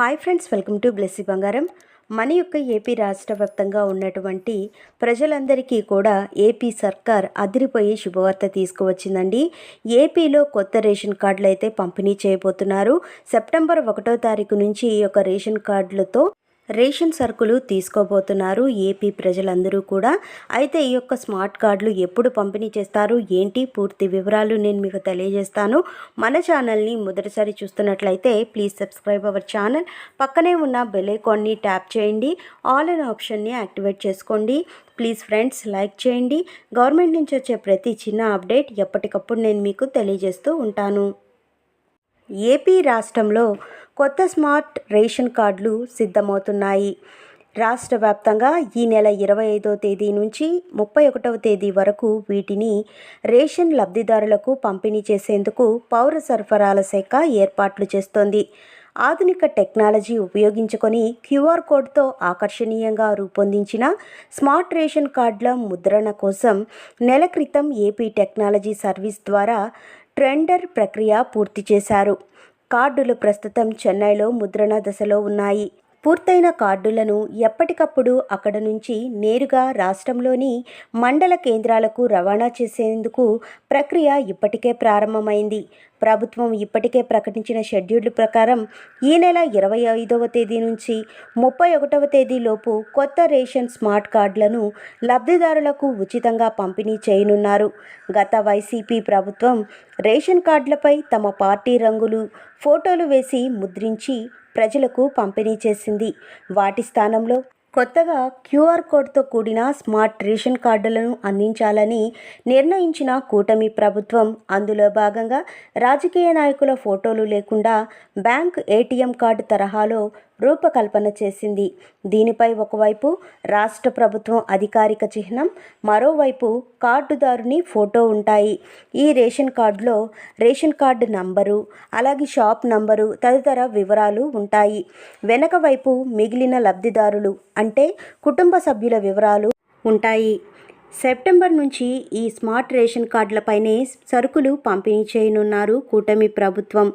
Hi friends welcome to Blessy Bangaram. మన యొక్క AP రాష్ట్ర వ్యాప్తంగా ఉన్నటువంటి ప్రజలందరికీ కూడా ఏపీ సర్కార్ అదిరిపోయే శుభవార్త తీసుకువచ్చిందండి. ఏపీలో కొత్త రేషన్ కార్డులు అయితే పంపిణీ చేయబోతున్నారు. సెప్టెంబర్ ఒకటో తారీఖు నుంచి ఈ యొక్క రేషన్ కార్డులతో రేషన్ సరుకులు తీసుకోబోతున్నారు ఏపీ ప్రజలందరూ కూడా. అయితే ఈ యొక్క స్మార్ట్ కార్డులు ఎప్పుడు పంపిణీ చేస్తారు? ఏంటి? పూర్తి వివరాలు నేను మీకు తెలియజేస్తాను. మన ఛానల్ని మొదటిసారి చూస్తున్నట్లయితే ప్లీజ్ సబ్స్క్రైబ్ అవర్ ఛానల్. పక్కనే ఉన్న బెల్ ఐకాన్ని ట్యాప్ చేయండి. ఆల్ అన్ ఆప్షన్ని యాక్టివేట్ చేసుకోండి. ప్లీజ్ ఫ్రెండ్స్ లైక్ చేయండి. గవర్నమెంట్ నుంచి వచ్చే ప్రతి చిన్న అప్డేట్ ఎప్పటికప్పుడు నేను మీకు తెలియజేస్తూ ఉంటాను. ఏపీ రాష్ట్రంలో కొత్త స్మార్ట్ రేషన్ కార్డులు సిద్ధమవుతున్నాయి. రాష్ట్ర వ్యాప్తంగా ఈ నెల ఇరవై ఐదో తేదీ నుంచి ముప్పై ఒకటవ తేదీ వరకు వీటిని రేషన్ లబ్ధిదారులకు పంపిణీ చేసేందుకు పౌర సరఫరాల శాఖ ఏర్పాట్లు చేస్తోంది. ఆధునిక టెక్నాలజీ ఉపయోగించుకొని క్యూఆర్ కోడ్తో ఆకర్షణీయంగా రూపొందించిన స్మార్ట్ రేషన్ కార్డుల ముద్రణ కోసం నెల క్రితం ఏపీ టెక్నాలజీ సర్వీస్ ద్వారా ట్రెండర్ ప్రక్రియ పూర్తి చేశారు. కార్డులు ప్రస్తుతం చెన్నైలో ముద్రణ దశలో ఉన్నాయి. పూర్తయిన కార్డులను ఎప్పటికప్పుడు అక్కడ నుంచి నేరుగా రాష్ట్రంలోని మండల కేంద్రాలకు రవాణా చేసేందుకు ప్రక్రియ ఇప్పటికే ప్రారంభమైంది. ప్రభుత్వం ఇప్పటికే ప్రకటించిన షెడ్యూల్ ప్రకారం ఈ నెల ఇరవై ఐదవ తేదీ నుంచి ముప్పై ఒకటవ తేదీలోపు కొత్త రేషన్ స్మార్ట్ కార్డులను లబ్ధిదారులకు ఉచితంగా పంపిణీ చేయనున్నారు. గత వైసీపీ ప్రభుత్వం రేషన్ కార్డులపై తమ పార్టీ రంగులు ఫోటోలు వేసి ముద్రించి ప్రజలకు పంపిణీ చేసింది. వాటి స్థానంలో కొత్తగా క్యూఆర్ కోడ్తో కూడిన స్మార్ట్ రేషన్ కార్డులను అందించాలని నిర్ణయించిన కూటమి ప్రభుత్వం అందులో భాగంగా రాజకీయ నాయకుల ఫోటోలు లేకుండా బ్యాంక్ ఏటీఎం కార్డు తరహాలో రూపకల్పన చేసింది. దీనిపై ఒకవైపు రాష్ట్ర ప్రభుత్వం అధికారిక చిహ్నం మరోవైపు కార్డుదారుని ఫోటో ఉంటాయి. ఈ రేషన్ కార్డులో రేషన్ కార్డు నంబరు అలాగే షాప్ నంబరు తదితర వివరాలు ఉంటాయి. వెనక వైపు మిగిలిన లబ్ధిదారులు అంటే కుటుంబ సభ్యుల వివరాలు ఉంటాయి. సెప్టెంబర్ నుంచి ఈ స్మార్ట్ రేషన్ కార్డులపైనే సరుకులు పంపిణీ చేయనున్నారు కూటమి ప్రభుత్వం.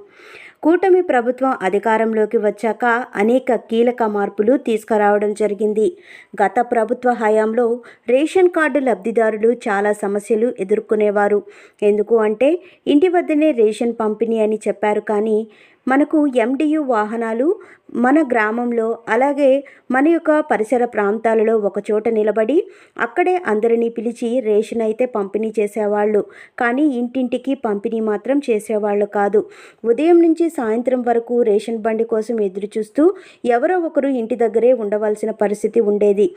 కూటమి ప్రభుత్వం అధికారంలోకి వచ్చాక అనేక కీలక మార్పులు తీసుకురావడం జరిగింది. గత ప్రభుత్వ హయాంలో రేషన్ కార్డు లబ్ధిదారులు చాలా సమస్యలు ఎదుర్కొనేవారు. ఎందుకు అంటే ఇంటి వద్దనే రేషన్ పంపిణీ అని చెప్పారు కానీ మనకు ఎండియు వాహనాలు మన గ్రామంలో అలాగే మన యొక్క పరిసర ప్రాంతాలలో ఒకచోట నిలబడి అక్కడే అందరినీ పిలిచి రేషన్ అయితే పంపిణీ చేసేవాళ్ళు. కానీ ఇంటింటికి పంపిణీ మాత్రం చేసేవాళ్ళు కాదు. ఉదయం నుంచి సాయంత్రం వరకు రేషన్ బండి కోసం ఎదురు చూస్తూ ఎవరో ఒకరు ఇంటి దగ్గరే ఉండవలసిన పరిస్థితి ఉండేది.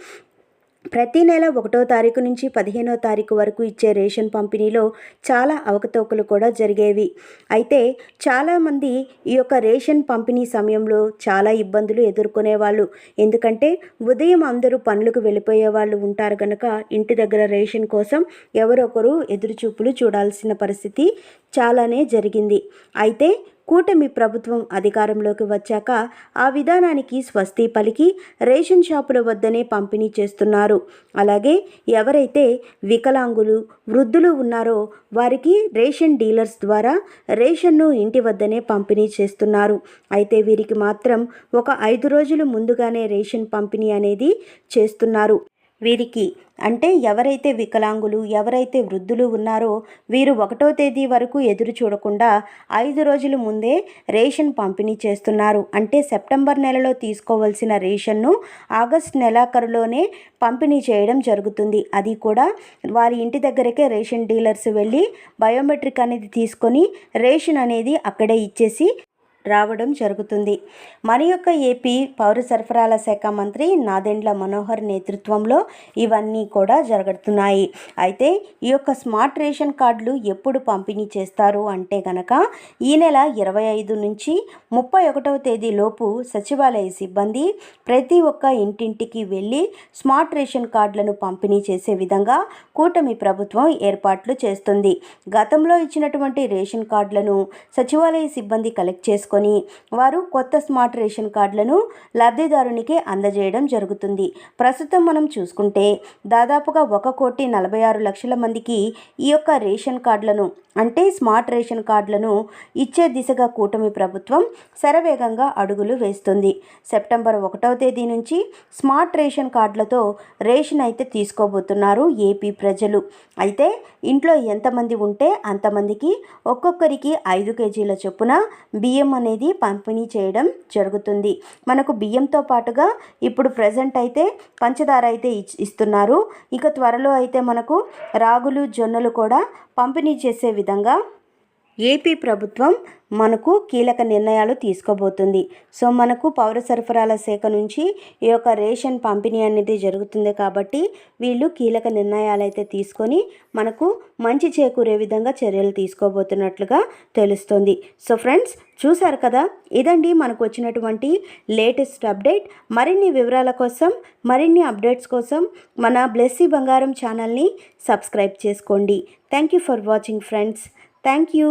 ప్రతి నెల ఒకటో తారీఖు నుంచి పదిహేనో తారీఖు వరకు ఇచ్చే రేషన్ పంపిణీలో చాలా అవకతవకలు కూడా జరిగేవి. అయితే చాలామంది ఈ యొక్క రేషన్ పంపిణీ సమయంలో చాలా ఇబ్బందులు ఎదుర్కొనేవాళ్ళు. ఎందుకంటే ఉదయం అందరూ పనులకు వెళ్ళిపోయే వాళ్ళు ఉంటారు కనుక ఇంటి దగ్గర రేషన్ కోసం ఎవరొకరు ఎదురుచూపులు చూడాల్సిన పరిస్థితి చాలానే జరిగింది. అయితే కూటమి ప్రభుత్వం అధికారంలోకి వచ్చాక ఆ విధానానికి స్వస్తి పలికి రేషన్ షాపుల వద్దనే పంపిణీ చేస్తున్నారు. అలాగే ఎవరైతే వికలాంగులు వృద్ధులు ఉన్నారో వారికి రేషన్ డీలర్స్ ద్వారా రేషన్ను ఇంటి వద్దనే పంపిణీ చేస్తున్నారు. అయితే వీరికి మాత్రం ఒక ఐదు రోజులు ముందుగానే రేషన్ పంపిణీ అనేది చేస్తున్నారు. వీరికి అంటే ఎవరైతే వికలాంగులు ఎవరైతే వృద్ధులు ఉన్నారో వీరు ఒకటో తేదీ వరకు ఎదురు చూడకుండా ఐదు రోజుల ముందే రేషన్ పంపిణీ చేస్తున్నారు. అంటే సెప్టెంబర్ నెలలో తీసుకోవాల్సిన రేషన్ను ఆగస్ట్ నెలాఖరులోనే పంపిణీ చేయడం జరుగుతుంది. అది కూడా వారి ఇంటి దగ్గరకే రేషన్ డీలర్స్ వెళ్ళి బయోమెట్రిక్ అనేది తీసుకొని రేషన్ అనేది అక్కడే ఇచ్చేసి రావడం జరుగుతుంది. మన యొక్క ఏపీ పౌర సరఫరాల శాఖ మంత్రి నాదెండ్ల మనోహర్ నేతృత్వంలో ఇవన్నీ కూడా జరుగుతున్నాయి అయితే ఈ యొక్క స్మార్ట్ రేషన్ కార్డులు ఎప్పుడు పంపిణీ చేస్తారు అంటే గనక ఈ నెల ఇరవై ఐదు నుంచి ముప్పై ఒకటవ తేదీలోపు సచివాలయ సిబ్బంది ప్రతి ఒక్క ఇంటింటికి వెళ్ళి స్మార్ట్ రేషన్ కార్డులను పంపిణీ చేసే విధంగా కూటమి ప్రభుత్వం ఏర్పాట్లు చేస్తుంది. గతంలో ఇచ్చినటువంటి రేషన్ కార్డులను సచివాలయ సిబ్బంది కలెక్ట్ చేసుకొని తీసుకొని వారు కొత్త స్మార్ట్ రేషన్ కార్డులను లబ్ధిదారునికి అందజేయడం జరుగుతుంది. ప్రస్తుతం మనం చూసుకుంటే దాదాపుగా ఒక కోటి నలభై ఆరు లక్షల మందికి ఈ యొక్క రేషన్ కార్డులను అంటే స్మార్ట్ రేషన్ కార్డులను ఇచ్చే దిశగా కూటమి ప్రభుత్వం శరవేగంగా అడుగులు వేస్తుంది. సెప్టెంబర్ ఒకటవ తేదీ నుంచి స్మార్ట్ రేషన్ కార్డులతో రేషన్ అయితే తీసుకోబోతున్నారు ఏపీ ప్రజలు. అయితే ఇంట్లో ఎంతమంది ఉంటే అంతమందికి ఒక్కొక్కరికి ఐదు కేజీల చొప్పున బియ్యం అనేది పంపిణీ చేయడం జరుగుతుంది. మనకు బియ్యంతో పాటుగా ఇప్పుడు ప్రజెంట్ అయితే పంచదార అయితే ఇచ్- ఇస్తున్నారు. ఇక త్వరలో అయితే మనకు రాగులు జొన్నలు కూడా పంపిణీ చేసే విధంగా ఏపీ ప్రభుత్వం మనకు కీలక నిర్ణయాలు తీసుకోబోతుంది. సో మనకు పౌర సరఫరాల శాఖ నుంచి ఈ యొక్క రేషన్ పంపిణీ అనేది జరుగుతుంది కాబట్టి వీళ్ళు కీలక నిర్ణయాలు అయితే తీసుకొని మనకు మంచి చేకూరే విధంగా చర్యలు తీసుకోబోతున్నట్లుగా తెలుస్తుంది. సో ఫ్రెండ్స్ చూశారు కదా? ఇదండి మనకు వచ్చినటువంటి లేటెస్ట్ అప్డేట్. మరిన్ని వివరాల కోసం మరిన్ని అప్డేట్స్ కోసం మన బ్లెస్సీ బంగారం ఛానల్ని సబ్స్క్రైబ్ చేసుకోండి. Thank you for watching friends. Thank you